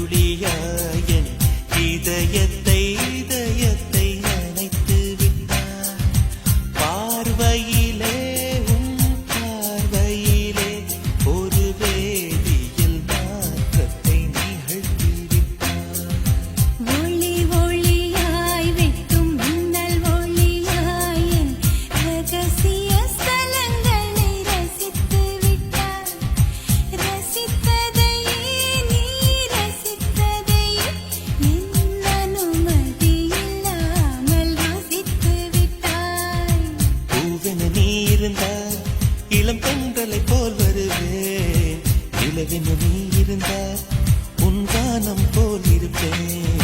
துளியாயன் இதயத்தை இருந்தால் இளம் பெண்களை போல் வருவேன் இளவின நீ இருந்தால் உன் கானம் போல் இருப்பேன்.